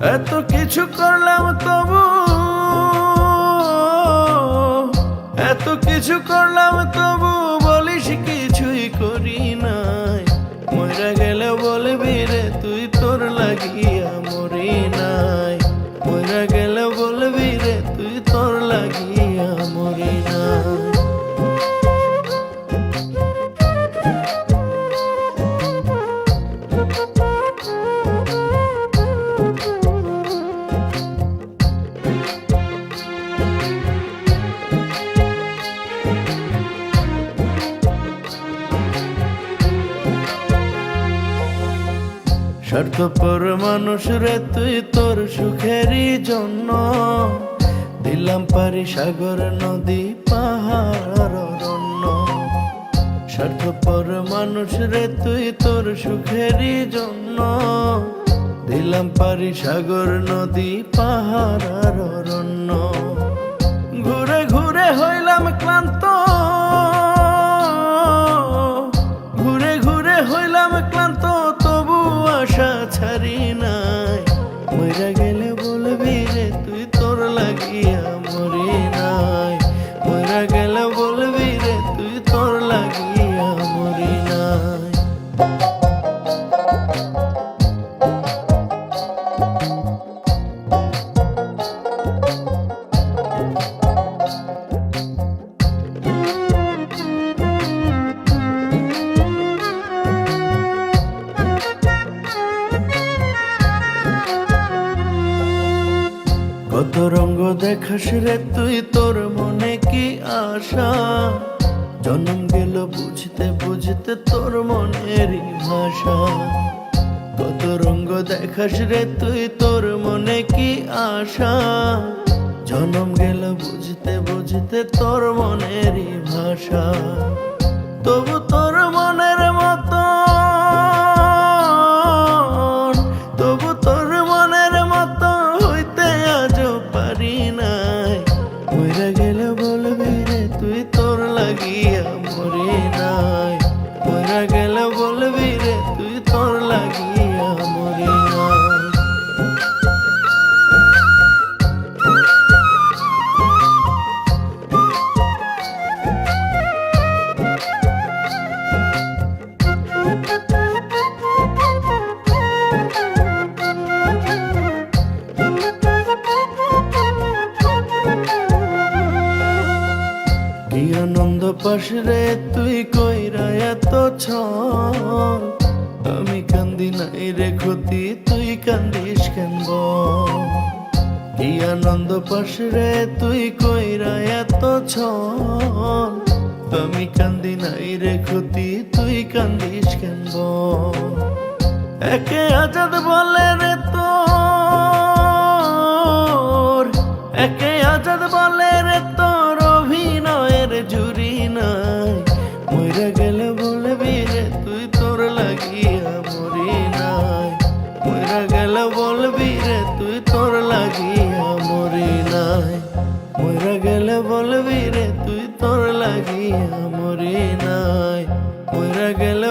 এত কিছু করলাম তবু, এত কিছু করলাম তবু বলিস কিছুই করি নাই। মরা গেলে বলবি রে, তুই তোর লাগিয়া মরি নাই। মরা গেলে বলবি রে, তুই তোর লাগিয়া স্বার্থপর মানুষ রে, তুই তোর সুখেরই জন্য। দিলাম পারি সাগর, নদী, পাহাড়, অরণ্য। স্বার্থপর মানুষ রে, তুই তোর সুখেরই জন্য। দিলাম পারি সাগর, নদী, পাহাড়, অরণ্য। কত রঙ্গ দেখাস রে তুই, তোর মনে কি আশা? জন্ম গেল বুঝতে বুঝতে তোর মনেরই ভাষা। কত রঙ্গ দেখাস রে তুই, তোর মনে কি আশা? জন্ম গেল বুঝতে বুঝতে তোর মনেরই ভাষা। বলবি আনন্দ পাশরে তুই কইরা এত ছল আমি কান্দি নাই রে ক্ষতি, তুই কান্দিস কেন? কি আনন্দ পাশরে তুই কইরা এত ছল আমি কান্দি নাই রে ক্ষতি, তুই কান্দিস কেন? একে আজাদ বলে বলবি তুই তোর লাগিয়া মরি নাই। মইরা গেলে বলবি রে তুই তোর লাগিয়া মরি নাই। মইরা গেলে